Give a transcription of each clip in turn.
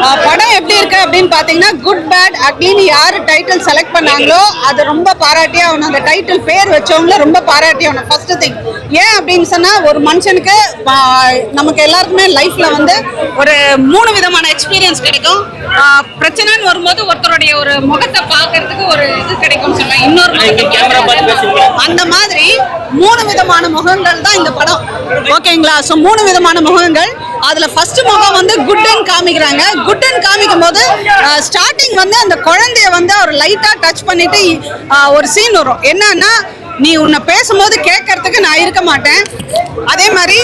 ஆஹ் படம் எப்படி இருக்கு அப்படின்னு பாத்தீங்கன்னா குட் பேட் அப்படின்னு யாரு டைட்டில் செலக்ட் பண்ணாங்களோ அது ரொம்ப பாராட்டி ஆகணும் அந்த டைட்டில் பேர் வச்சவங்கள ரொம்ப பாராட்டி ஆகணும் ஃபர்ஸ்ட் திங் ஏன் அப்படின்னு சொன்னா ஒரு மனுஷனுக்கு நமக்கு எல்லாருக்குமே லைஃப்ல வந்து ஒரு மூணு விதமான எக்ஸ்பீரியன்ஸ் கிடைக்கும். ஆஹ் பிரச்சனைன்னு வரும்போது ஒருத்தருடைய ஒரு முகத்தை பார்க்கறதுக்கு ஒரு இது கிடைக்கும் சொல்லலாம் இன்னொரு அந்த மாதிரி மூணு விதமான முகங்கள் தான் இந்த படம். ஓகேங்களா? ஸோ மூணு விதமான முகங்கள். அதுல ஃபர்ஸ்ட் முகம் வந்து குட்டன் காமிக்கிறாங்க. குட்டன் காமிக்கும் போது ஸ்டார்டிங் வந்து அந்த குழந்தைய வந்து அவர் லைட்டா டச் பண்ணிட்டு ஒரு சீன் வரும். என்னன்னா நீ உன்னை பேசும்போது கேட்கறதுக்கு நான் இருக்க மாட்டேன். அதே மாதிரி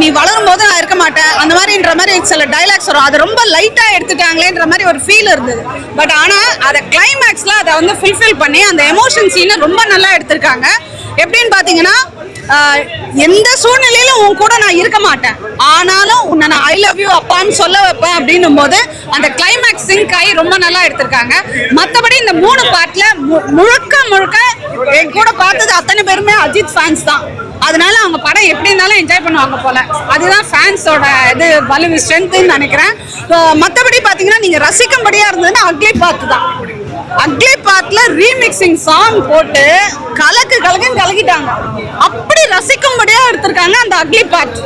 நீ வளரும் போது நான் இருக்க மாட்டேன். அந்த மாதிரின்ற மாதிரி சில டைலாக்ஸ் வரும். அது ரொம்ப லைட்டாக எடுத்துட்டாங்களேன்ற மாதிரி ஒரு ஃபீல் இருந்தது. பட் ஆனால் அதை கிளைமேக்ஸில் அதை வந்து ஃபுல்ஃபில் பண்ணி அந்த எமோஷன் சீனை ரொம்ப நல்லா எடுத்திருக்காங்க. எப்படின்னு பாத்தீங்கன்னா எந்த சூழ்நிலையிலும் உன் கூட நான் இருக்க மாட்டேன். ஆனாலும் உன்னை நான் ஐ லவ் யூ அப்பான்னு சொல்ல வைப்பேன் அப்படின்னும் போது அந்த கிளைமேக்ஸ் சிங்க் ஆகி ரொம்ப நல்லா எடுத்திருக்காங்க. மற்றபடி இந்த மூணு பாட்டில் முழுக்க முழுக்க என் கூட பார்த்தது அத்தனை பேருமே அஜித் ஃபேன்ஸ் தான். அதனால அவங்க படம் எப்படி இருந்தாலும் என்ஜாய் பண்ணுவாங்க போல. அதுதான் ஃபேன்ஸோட இது வலு ஸ்ட்ரென்த்துன்னு நினைக்கிறேன். மற்றபடி பார்த்தீங்கன்னா நீங்கள் ரசிக்கும்படியாக இருந்ததுன்னா அக்லி பார்த்து தான். அக்லி பாட்டில் ரீமிக்சிங் சாங் போட்டு கலக்கு கலக்குன்னு கலக்கிட்டாங்க. அப்படி ரசிக்கும்படியாக எடுத்திருக்காங்க அந்த அக்லி பாட்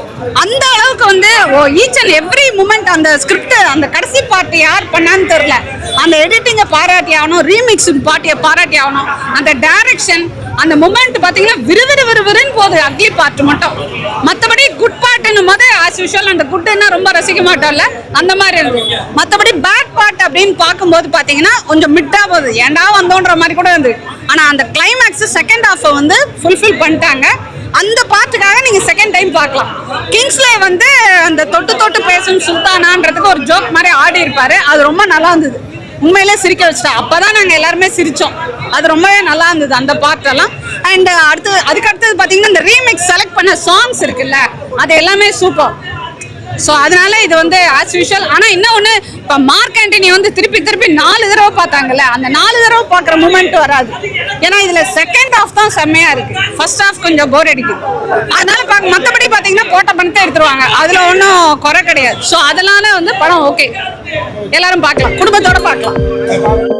அந்த அளவுக்கு வந்து ஓ ஈச் அண்ட் எவ்ரி மூமெண்ட் அந்த ஸ்கிரிப்ட் அந்த கடைசி பாட்டு யார் பண்ணான்னு தெரில அந்த எடிட்டிங்கை பாராட்டி ஆகணும் ரீமிக்ஸிங் பார்ட்டியை பாராட்டி ஆகணும். அந்த டைரக்ஷன் அந்த மொமெண்ட் பார்த்தீங்கன்னா விறுவிறு விறுவிறுன்னு போகுது. அக்லி பார்ட் மட்டும். மற்றபடி குட் பார்ட்னும் போது ஆஸ் யூஷுவல் அந்த குட்டுன்னா ரொம்ப ரசிக்க மாட்டோம்ல அந்த மாதிரி இருந்தது மற்றபடி பேட் பார்ட் அப்படின்னு பார்க்கும்போது பார்த்தீங்கன்னா கொஞ்சம் மிட்டா போகுது. ஏன்டா வந்தோன்ற மாதிரி கூட இருந்தது ஆனால் அந்த கிளைமேக்ஸ் செகண்ட் ஹாஃபை வந்து ஃபுல்ஃபில் பண்ணிட்டாங்க. அந்த பாட்டுக்காக நீங்கள் செகண்ட் டைம் பார்க்கலாம். கிங்ஸ்லே வந்து அந்த தொட்டு தொட்டு பேசும் சுல்தானான்றதுக்கு ஒரு ஜோக் மாதிரி ஆடி இருப்பாரு அது ரொம்ப நல்லா இருந்தது. உண்மையிலே சிரிக்க வச்சிட்டா அப்பதான் நாங்கள் எல்லாருமே சிரித்தோம் அது ரொம்பவே நல்லா இருந்தது அந்த பாட்டெல்லாம். அண்ட் அடுத்து அதுக்கு அடுத்தது பாத்தீங்கன்னா இந்த ரீமிக்ஸ் செலக்ட் பண்ண சாங்ஸ் இருக்குல்ல அது எல்லாமே சூப்பர் ஸோ அதனால இது வந்து ஆஸ் யூஷுவல் ஆனால் இன்னும் ஒன்று இப்போ மார்க் ஆண்டனி வந்து திருப்பி திருப்பி நாலு தடவை பார்த்தாங்கல்ல அந்த நாலு தடவை பார்க்குற மூமெண்ட் வராது. ஏன்னா இதில் செகண்ட் ஹாஃப் தான் செம்மையாக இருக்குது ஃபர்ஸ்ட் ஹாஃப் கொஞ்சம் போர் அடிக்குது. அதனால பார்க்க மற்றபடி பார்த்தீங்கன்னா போட்ட பணத்தை எடுத்துருவாங்க. அதில் ஒன்றும் குறை கிடையாது. ஸோ அதனால வந்து படம் ஓகே எல்லாரும் பார்க்கலாம். குடும்பத்தோட பார்க்கலாம்.